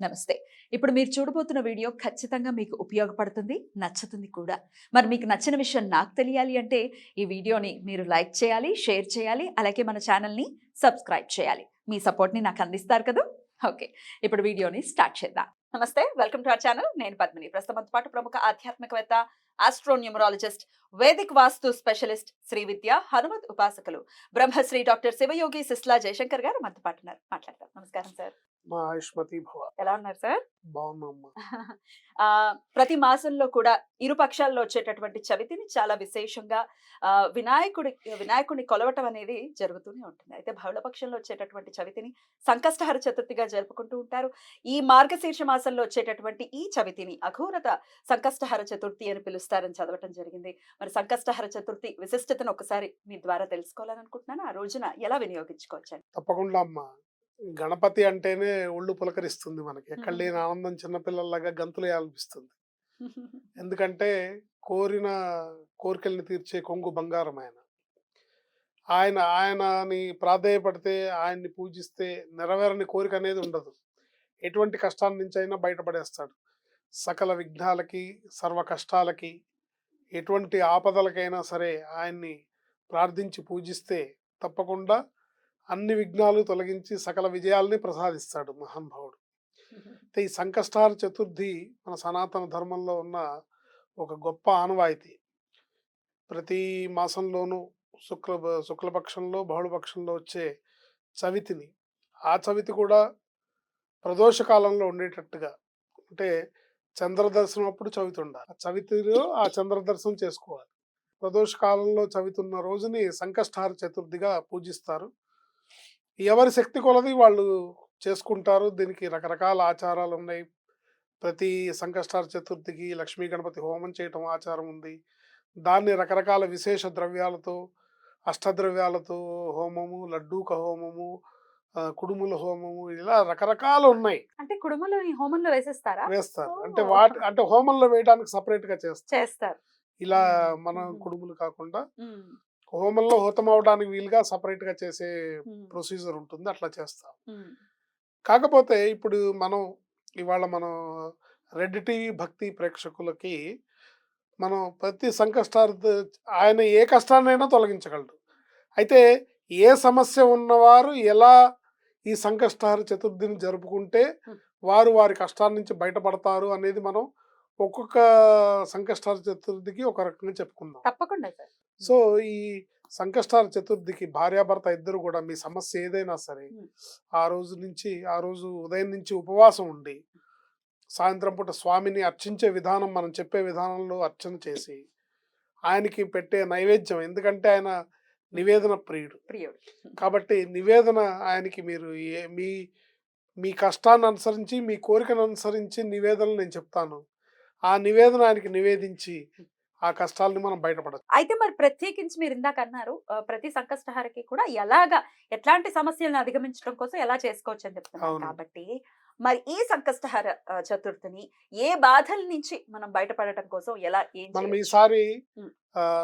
నమస్తే. ఇప్పుడు మీరు చూడబోతున్న వీడియో ఖచ్చితంగా మీకు ఉపయోగపడుతుంది నచ్చుతుంది కూడా. మరి మీకు నచ్చిన విషయం నాకు తెలియాలి అంటే ఈ వీడియోని మీరు లైక్ చేయాలి షేర్ చేయాలి అలాగే మన ఛానల్ని సబ్స్క్రైబ్ చేయాలి. మీ సపోర్ట్ని నాకు అందిస్తారు కదా? ఓకే. ఇప్పుడు వీడియోని స్టార్ట్ చేద్దాం. నమస్తే వెల్కమ్ టు అవర్ ఛానల్. నేను పద్మిని. ప్రస్తుతంతో పాటు ప్రముఖ ఆధ్యాత్మికవేత్త astronumerologist Vedic vastu specialist Shri Vidya Hanumat ఉపాసకులు బ్రహ్మశ్రీ డాక్టర్ శివయోగి సిస్లా జయశంకర్ గారు మనతో పాటు మాట్లాడతారు నమస్కారం సార్. మా ఆయుష్మతి భవ ఎలా ఉన్నారు సార్? ప్రతి మాసంలో కూడా ఇరు పక్షాల్లో వచ్చేటటువంటి చవితిని చాలా విశేషంగా ఆ, వినాయకుడి వినాయకుడిని కొలవటం అనేది జరుగుతూనే ఉంటుంది. అయితే బహుళ పక్షంలో వచ్చేటటువంటి చవితిని సంకష్టహర చతుర్థిగా జరుపుకుంటూ ఉంటారు. ఈ మార్గశీర్ష మాసంలో వచ్చేటటువంటి ఈ చవితిని అఘోరత సంకష్టహర చతుర్థి అని పిలుస్తారని చదవటం జరిగింది. మరి సంకష్టహర చతుర్థి విశిష్టతను ఒకసారి మీ ద్వారా తెలుసుకోవాలని అనుకుంటున్నాను ఆ రోజున ఎలా వినియోగించుకోవచ్చు తప్పకుండా అమ్మా. గణపతి అంటేనే ఒళ్ళు పులకరిస్తుంది మనకి. ఎక్కడ. లేని ఆనందం చిన్నపిల్లల్లాగా గంతులు వేయాలనిపిస్తుంది. ఎందుకంటే కోరిన కోరికల్ని తీర్చే కొంగు బంగారం ఆయన. ఆయన ఆయనని ప్రాధేయపడితే ఆయన్ని పూజిస్తే నెరవేరని కోరిక అనేది ఉండదు. ఎటువంటి కష్టాల నుంచి అయినా బయటపడేస్తాడు. సకల విఘ్నాలకి సర్వ కష్టాలకి ఎటువంటి ఆపదలకైనా సరే ఆయన్ని ప్రార్థించి పూజిస్తే తప్పకుండా అన్ని విఘ్నాలు తొలగించి సకల విజయాల్ని ప్రసాదిస్తాడు మహానుభావుడు. అయితే ఈ సంకష్టార చతుర్థి మన సనాతన ధర్మంలో ఉన్న ఒక గొప్ప ఆనవాయితీ. ప్రతి మాసంలోనూ శుక్ల శుక్లపక్షంలో బహుళపక్షంలో వచ్చే చవితిని ఆ చవితి కూడా ప్రదోష కాలంలో ఉండేటట్టుగా. అంటే చంద్ర దర్శనం అప్పుడు చవితి ఉండాలి. ఆ చవితిలో ఆ చంద్ర దర్శనం చేసుకోవాలి. ప్రదోష కాలంలో చవితి ఉన్న రోజుని సంకష్టార చతుర్థిగా పూజిస్తారు. ఎవరి శక్తి కొలది వాళ్ళు చేసుకుంటారు. దీనికి రకరకాల ఆచారాలు ఉన్నాయి. ప్రతి సంకష్టార చతుర్థికి లక్ష్మీ గణపతి హోమం చేయటం ఆచారం ఉంది. దాన్ని రకరకాల విశేష ద్రవ్యాలతో అష్టద్రవ్యాలతో హోమము లడ్డూక హోమము కుడుముల హోమము ఇలా రకరకాలు ఉన్నాయి. అంటే ఈ హోమంలో వేసేస్తారా? వేస్తారు. అంటే వాటి అంటే హోమంలో వేయడానికి సపరేట్గా చేస్తారు. చేస్తారు. ఇలా. మన. కుడుములు కాకుండా హోమంలో హోతం అవడానికి వీలుగా సపరేట్గా చేసే ప్రొసీజర్ ఉంటుంది. అట్లా చేస్తాం. కాకపోతే ఇప్పుడు మనం ఇవాళ మనం రెడ్ టీవీ భక్తి ప్రేక్షకులకి మనం ప్రతి సంకష్టార్థ ఆయన ఏ కష్టాన్నైనా తొలగించగలడు అయితే ఏ సమస్య ఉన్నవారు ఎలా ఈ సంకష్టార చతుర్థిని జరుపుకుంటే. వారు వారి కష్టాల నుంచి బయటపడతారు అనేది మనం ఒక్కొక్క సంకష్టార చతుర్థికి ఒక రకంగా చెప్పుకుందాం. తప్పకుండా సార్. సో ఈ సంకష్టార చతుర్థికి భార్యాభర్త ఇద్దరు కూడా మీ సమస్య ఏదైనా సరే. ఆ రోజు నుంచి ఆ రోజు ఉదయం నుంచి ఉపవాసం ఉండి సాయంత్రం పూట స్వామిని అర్చించే విధానం మనం చెప్పే విధానంలో అర్చన చేసి ఆయనకి పెట్టే నైవేద్యం. ఎందుకంటే ఆయన నివేదన ప్రియుడు. ప్రియుడు. కాబట్టి నివేదన ఆయనకి మీరు ఏ మీ మీ కష్టాన్ని అనుసరించి మీ కోరికను అనుసరించి నివేదనలు నేను చెప్తాను. ఆ నివేదన ఆయనకి నివేదించి ఆ కష్టాలని మనం బయటపడచ్చు అయితే మరి ప్రత్యేకించి మీరు ఇందాక అన్నారు ప్రతి సంకష్టహారకి కూడా ఎలాగా ఎట్లాంటి సమస్యలను అధిగమించడం కోసం ఎలా చేసుకోవచ్చు అని చెప్తున్నారు. కాబట్టి మరి ఈ సంకష్టహార చతుర్థిని ఏ బాధల నుంచి మనం బయటపడటం కోసం ఎలా ఏం మనం? ఈసారి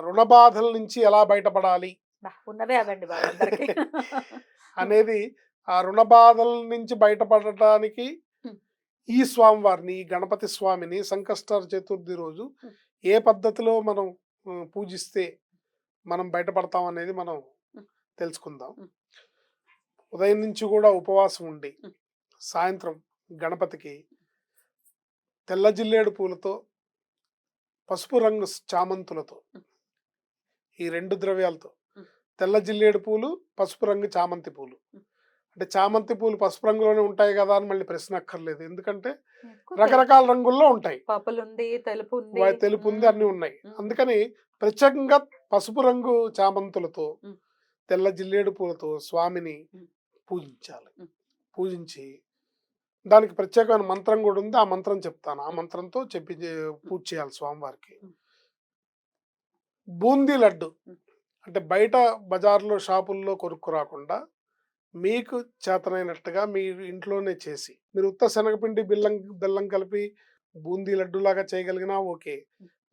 రుణ బాధల నుంచి ఎలా బయటపడాలి ఉన్నవే అవండి అనేది ఆ రుణ బాధల నుంచి బయటపడటానికి. ఈ స్వామివారిని గణపతి స్వామిని సంకష్ట చతుర్థి రోజు. ఏ పద్ధతిలో మనం పూజిస్తే మనం బయటపడతాం అనేది మనం. తెలుసుకుందాం. ఉదయం నుంచి కూడా ఉపవాసం ఉండి. సాయంత్రం గణపతికి తెల్ల జిల్లేడు పూలతో పసుపు రంగు చామంతులతో. ఈ రెండు ద్రవ్యాలతో. తెల్ల జిల్లేడు పూలు పసుపు రంగు చామంతి పూలు. అంటే చామంతి పూలు పసుపు రంగులోనే ఉంటాయి కదా అని మళ్ళీ ప్రశ్న అక్కర్లేదు ఎందుకంటే రకరకాల రంగుల్లో ఉంటాయి తెలుపు తెలుపు ఉంది అన్ని ఉన్నాయి. అందుకని ప్రత్యేకంగా పసుపు రంగు చామంతులతో. తెల్ల జిల్లేడు పూలతో స్వామిని. పూజించాలి. పూజించి దానికి ప్రత్యేకమైన మంత్రం కూడా ఉంది ఆ మంత్రం చెప్తాను ఆ మంత్రంతో చెప్పి పూజ చేయాలి స్వామివారికి. బూందీ లడ్డు. అంటే బయట బజార్లో షాపుల్లో కొనుక్కు రాకుండా మీకు చేతనైనట్టుగా మీరు ఇంట్లోనే చేసి మీరు ఉత్త శనగపిండి బెల్లం బెల్లం కలిపి బూందీ లడ్డులాగా చేయగలిగినా ఓకే.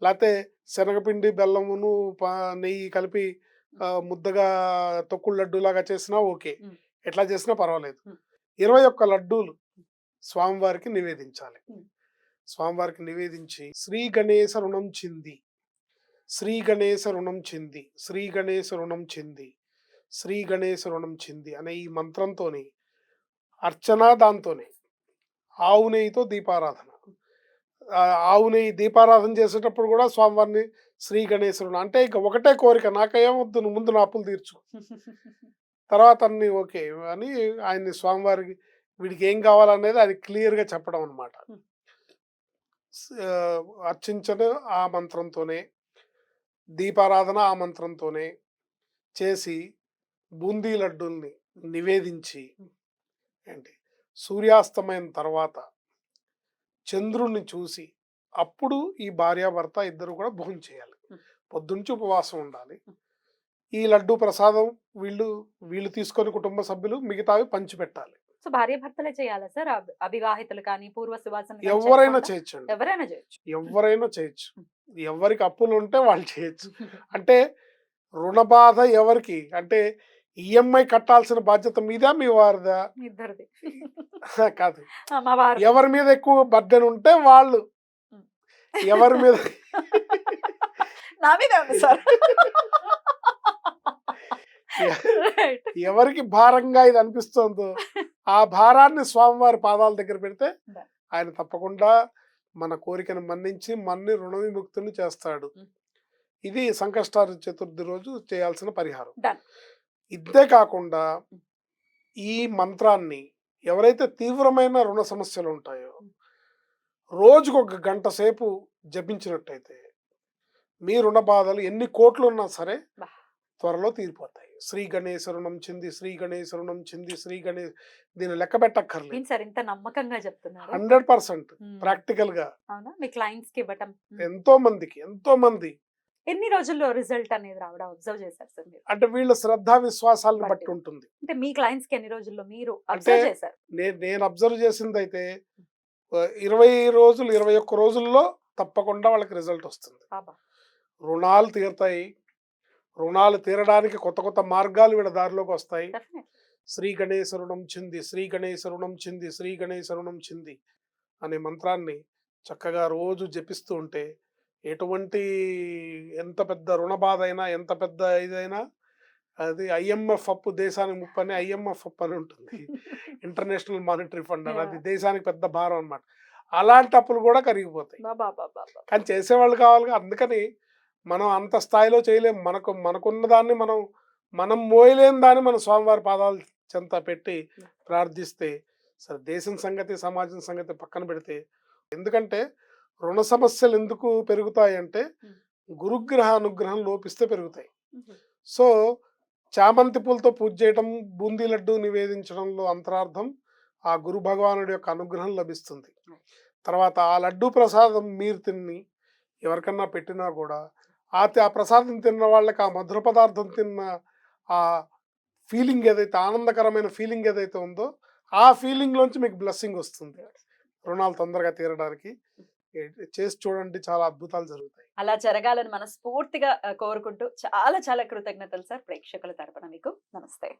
లేకపోతే శనగపిండి బెల్లమును నెయ్యి కలిపి ముద్దగా తొక్కుడు లడ్డులాగా చేసినా ఓకే. మ్. ఎట్లా చేసినా పర్వాలేదు. మ్. ఇరవై ఒక్క లడ్డూలు స్వామివారికి నివేదించాలి. స్వామివారికి నివేదించి శ్రీ గణేశ రుణం చింది శ్రీ గణేశ రుణం చింది శ్రీ గణేశ రుణం చింది. శ్రీ గణేశ రుణం చింది అనే ఈ మంత్రంతోని అర్చన దాంతోనే ఆవు నెయ్యితో దీపారాధన. ఆవు నెయ్యి దీపారాధన చేసేటప్పుడు కూడా స్వామివారిని శ్రీ గణేశ రుణం అంటే ఇక ఒకటే కోరిక నాకేమొద్దు నువ్వు ముందు నా అప్పులు తీర్చు. తర్వాత అన్ని ఓకే అని ఆయన్ని స్వామివారికి వీడికి ఏం కావాలనేది అది క్లియర్గా చెప్పడం అనమాట. అర్చించడం ఆ మంత్రంతోనే దీపారాధన ఆ మంత్రంతోనే చేసి బూందీ లడ్డూల్ని నివేదించి ఏంటి? సూర్యాస్తమయం తర్వాత చంద్రుణ్ణి చూసి అప్పుడు ఈ భార్యాభర్త ఇద్దరు కూడా భోజనం చేయాలి. పొద్దుంచి ఉపవాసం ఉండాలి. ఈ లడ్డు ప్రసాదం వీళ్ళు వీళ్ళు తీసుకొని కుటుంబ సభ్యులు మిగతావి పంచిపెట్టాలి. సో భార్య భర్తలే చేయాలా సార్? అవివాహితులు కానీ పూర్వ సువాసన ఎవరైనా? చేయొచ్చండి. ఎవరైనా చేయొచ్చు. ఎవరైనా చేయొచ్చు. ఎవరికి అప్పులు ఉంటే వాళ్ళు చేయొచ్చు. అంటే రుణ బాధ ఎవరికి? అంటే ఈఎంఐ కట్టాల్సిన బాధ్యత మీదా మీ వారిదా? ఇద్దరిది కాదు. ఎవరి మీద ఎక్కువ బర్డెన్ ఉంటే వాళ్ళు. ఎవరి మీద నా మీద ఉంది సార్. ఎవరికి భారంగా ఇది అనిపిస్తుందో ఆ భారాన్ని స్వామివారి పాదాల దగ్గర పెడితే. ఆయన తప్పకుండా మన కోరికను మన్నించి మన్ని రుణ విముక్తుని చేస్తాడు. ఇది సంకష్టార చతుర్థి రోజు చేయాల్సిన పరిహారం. ఇదే కాకుండా ఈ మంత్రాన్ని ఎవరైతే తీవ్రమైన రుణ సమస్యలు ఉంటాయో రోజుకు ఒక గంట సేపు జపించినట్టయితే మీ రుణ బాధలు ఎన్ని కోట్లు ఉన్నా సరే. త్వరలో తీరిపోతాయి శ్రీ గణేశ రుణం చింది శ్రీ గణేశ రుణం చింది శ్రీ గణేష్ దీన్ని లెక్క పెట్టక్కర్లేదు ఏంటి సార్ ఇంత నమ్మకంగా చెప్తున్నారు హండ్రెడ్ పర్సెంట్. ప్రాక్టికల్గా మీ క్లయింట్స్కి ఇవ్వటం. ఎంతో మందికి ఎంతో మంది ఎన్ని రోజుల్లో రిజల్ట్ అనేది రావడం అబ్జర్వ్ చేశారు సార్ మీరు? అంటే వీళ్ళ శ్రద్ధా విశ్వాసాలను బట్టి. ఉంటుంది. అంటే మీ క్లయింట్స్కి ఎన్ని రోజుల్లో మీరు అబ్జర్వ్ చేశారు? నేను నేను అబ్జర్వ్ చేసింది అయితే ఇరవై రోజులు ఇరవై ఒక్క రోజుల్లో తప్పకుండా వాళ్ళకి రిజల్ట్ వస్తుంది. రుణాలు తీరుతాయి. రుణాలు తీరడానికి కొత్త కొత్త మార్గాలు వీళ్ళ దారిలోకి వస్తాయి. శ్రీ గణేశ రుణం చింది శ్రీ గణేశ రుణం చింది శ్రీ గణేశ రుణం చింది అనే మంత్రాన్ని చక్కగా రోజు జపిస్తూ ఉంటే ఎటువంటి ఎంత పెద్ద రుణ బాధ అయినా ఎంత పెద్ద ఇదైనా అది ఐఎంఎఫ్ అప్పు దేశానికి ముప్పు అని ఐఎంఎఫ్ అప్పు అని ఉంటుంది. ఇంటర్నేషనల్ మానిటరీ ఫండ్ అని. అది. దేశానికి పెద్ద భారం అన్నమాట. అలాంటి అప్పులు కూడా కరిగిపోతాయి. కానీ చేసేవాళ్ళు కావాలి అందుకని మనం అంత స్థాయిలో చేయలేం. మనకు మనకున్న దాన్ని మనం మనం మోయలేని దాన్ని మన స్వామివారి పాదాలు చెంత పెట్టి ప్రార్థిస్తే సరే దేశం సంగతి సమాజం సంగతి పక్కన పెడితే ఎందుకంటే రుణ సమస్యలు ఎందుకు పెరుగుతాయి అంటే Hmm. గురుగ్రహ అనుగ్రహం లోపిస్తే పెరుగుతాయి. సో చామంతి పూలతో పూజ చేయడం బూందీ లడ్డు నివేదించడంలో అంతరార్థం ఆ గురు భగవానుడి యొక్క అనుగ్రహం లభిస్తుంది. తర్వాత ఆ లడ్డు ప్రసాదం మీరు తిని ఎవరికన్నా పెట్టినా కూడా ఆ ఆ ప్రసాదం తిన్న వాళ్ళకి ఆ మధుర పదార్థం తిన్న ఆ ఫీలింగ్ ఏదైతే ఆనందకరమైన ఫీలింగ్ ఏదైతే ఉందో ఆ ఫీలింగ్ లోంచి మీకు బ్లెస్సింగ్ వస్తుంది. రుణాలు తొందరగా తీరడానికి చేసి చూడండి చాలా అద్భుతాలు జరుగుతాయి. అలా జరగాలని మనస్ఫూర్తిగా కోరుకుంటూ చాలా చాలా కృతజ్ఞతలు సార్. ప్రేక్షకుల తరపున మీకు. నమస్తే.